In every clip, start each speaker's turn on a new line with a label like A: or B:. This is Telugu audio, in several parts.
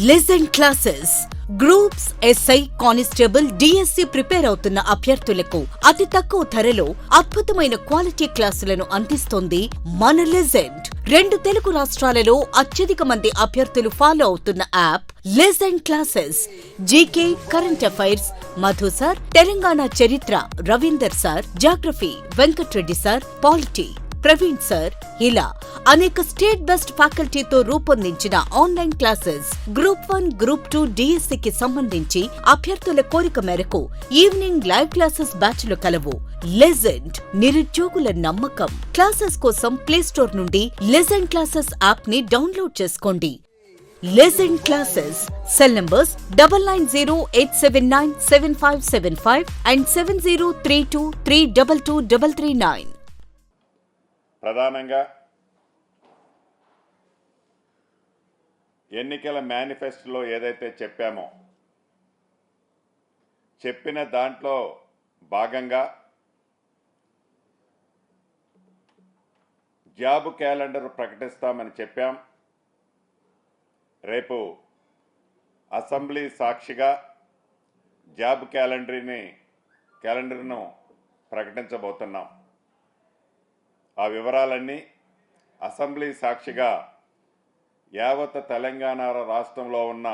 A: Legend classes groups SI constable DSC prepare అవుతున్న అభ్యర్థులకు అతి తక్కువ ధరలో అద్భుతమైన క్వాలిటీ క్లాసులను అందిస్తోంది మన లెజెండ్ రెండు తెలుగు రాష్ట్రాలలో అత్యధిక మంది అభ్యర్థులు ఫాలో అవుతున్న app legend classes GK current affairs Madhu sir Telangana చరిత్ర Ravinder sir geography Venkatreddy sir polity Praveen sir ఇలా అనేక స్టేట్ బెస్ట్ ఫ్యాకల్టీతో రూపొందించిన online classes group one group two కి సంబంధించి అభ్యర్థుల కోరిక మేరకు ఈవినింగ్ లైవ్ క్లాసెస్ బ్యాచ్లు కలవు. లెజెండ్ నిరుద్యోగుల నమ్మకం. క్లాసెస్ కోసం ప్లే స్టోర్ నుండి లెజెండ్ క్లాసెస్ యాప్ని డౌన్లోడ్ చేసుకోండి. Legend classes cell numbers double nine zero eight seven nine seven five seven five and seven zero three two three double two double three nine.
B: ప్రధానంగా ఎన్నికల మేనిఫెస్టోలో ఏదైతే చెప్పామో చెప్పిన దాంట్లో భాగంగా జాబ్ క్యాలెండర్ ప్రకటిస్తామని చెప్పాం. రేపు అసెంబ్లీ సాక్షిగా జాబ్ క్యాలెండర్ని క్యాలెండర్ను ప్రకటించబోతున్నాం. ఆ వివరాలన్నీ అసెంబ్లీ సాక్షిగా యావత్ తెలంగాణ రాష్ట్రంలో ఉన్న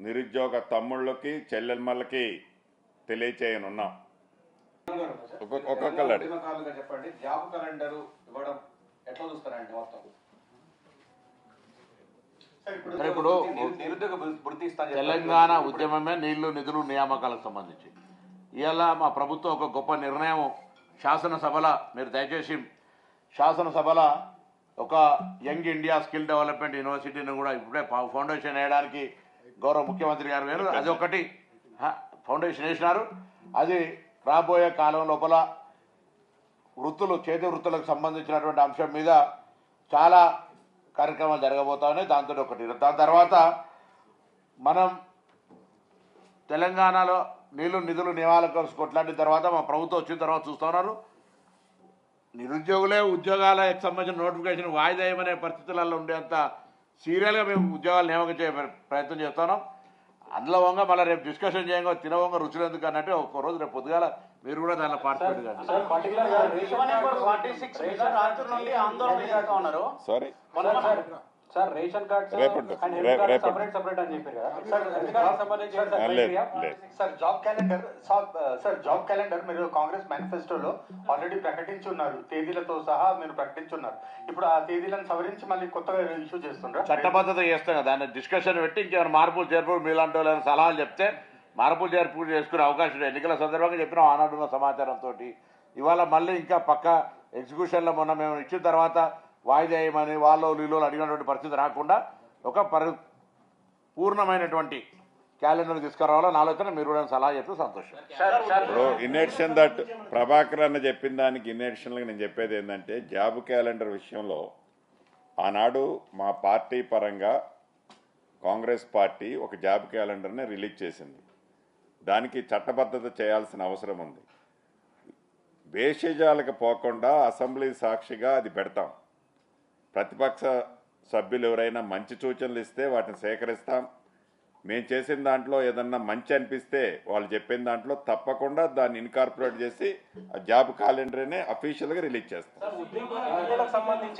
B: నిరుద్యోగ తమ్ముళ్ళకి చెల్లెమ్మలకి తెలియచేయనున్నాం.
C: చెప్పండి. జాబ్ క్యాలెండర్ ఇవ్వడం ఎట్లా చూస్తారండి మొత్తం?
D: సరే ఇప్పుడు. తెలంగాణ ఉద్యమమే నీళ్ళు నిధులు నియామకాలకు సంబంధించి. ఇవాళ మా ప్రభుత్వం ఒక గొప్ప నిర్ణయం శాసనసభల మీరు దయచేసి శాసనసభల ఒక యంగ్ ఇండియా స్కిల్ డెవలప్మెంట్ యూనివర్సిటీని కూడా ఇప్పుడే ఫౌండేషన్ వేయడానికి గౌరవ ముఖ్యమంత్రి గారు వేరు. అది ఒకటి ఫౌండేషన్ వేసినారు. అది రాబోయే కాలం లోపల వృత్తులు చేతి వృత్తులకు సంబంధించినటువంటి అంశం మీద చాలా కార్యక్రమాలు జరగబోతా ఉన్నాయి దాంతో ఒకటి. దాని తర్వాత మనం తెలంగాణలో నీళ్ళు నిధులు నియామకాలు కొట్లాడిన తర్వాత మా ప్రభుత్వం వచ్చిన తర్వాత చూస్తా ఉన్నారు. నిరుద్యోగులే ఉద్యోగాలకు సంబంధించిన నోటిఫికేషన్ వాయిదా వేయమనే పరిస్థితులలో ఉండేంత సీరియల్గా మేము ఉద్యోగాలు నియామకం చేయ ప్రయత్నం చేస్తున్నాం. అందులో వంగ మళ్ళీ రేపు డిస్కషన్ చేయంగా తినవంగ రుచులు ఎందుకు అన్నట్టు ఒక్క రోజు రేపు పొద్దుగాల మీరు కూడా దానిలో పార్టిసిపేట్ కండి
E: సార్
B: సారీ
E: రేషన్ కార్డ్
B: రేపు
E: సపరేట్ సపరేట్ అని చెప్పారు కదా. సార్ సంబంధించి sir
F: job calendar sir job calendar మీరు కాంగ్రెస్ మేనిఫెస్టోలో ఆల్రెడీ ప్రకటించి ఉన్నారు తేదీలతో సహా మీరు ప్రకటించున్నారు. ఇప్పుడు ఆ తేదీలను సవరించి మళ్ళీ కొత్తగా ఇష్యూ చేస్తుండ్రా?
D: చట్టబద్ధత చేస్తాం కదా దాన్ని డిస్కషన్ పెట్టి ఇంకేమైనా మార్పులు చేర్పులు మీలాంటి వాళ్ళని సలహాలు చెప్తే మార్పులు చేర్పులు చేసుకునే అవకాశం. ఎన్నికల సందర్భంగా చెప్పిన ఆనాడు ఉన్న సమాచారంతో ఇవాళ మళ్ళీ ఇంకా పక్క ఎగ్జిక్యూషన్లో మొన్న మేము ఇచ్చిన తర్వాత వాయిదా వాళ్ళు వీళ్ళు అడిగినటువంటి పరిస్థితి రాకుండా ఒక పరి పూర్ణమైనటువంటి క్యాలెండర్ తీసుకురావాలని ఆలోచన. మీరు కూడా సలహా చెప్తే సంతోషం.
B: ఇప్పుడు ఇన్ అడిషన్ దట్ ప్రభాకర్ అన్న చెప్పిన దానికి ఇన్ అడిషనల్గా నేను చెప్పేది ఏంటంటే జాబ్ క్యాలెండర్ విషయంలో ఆనాడు మా పార్టీ పరంగా కాంగ్రెస్ పార్టీ ఒక జాబ్ క్యాలెండర్ని రిలీజ్ చేసింది. దానికి చట్టబద్ధత చేయాల్సిన అవసరం ఉంది. వేషజాలకు పోకుండా అసెంబ్లీ సాక్షిగా అది పెడతాం. ప్రతిపక్ష సభ్యులు ఎవరైనా మంచి సూచనలు ఇస్తే వాటిని సేకరిస్తాం. మేము చేసిన దాంట్లో ఏదన్నా మంచి అనిపిస్తే వాళ్ళు చెప్పిన దాంట్లో తప్పకుండా దాన్ని ఇన్కార్పొరేట్ చేసి ఆ జాబ్ క్యాలెండర్నే అఫీషియల్గా రిలీజ్ చేస్తాం.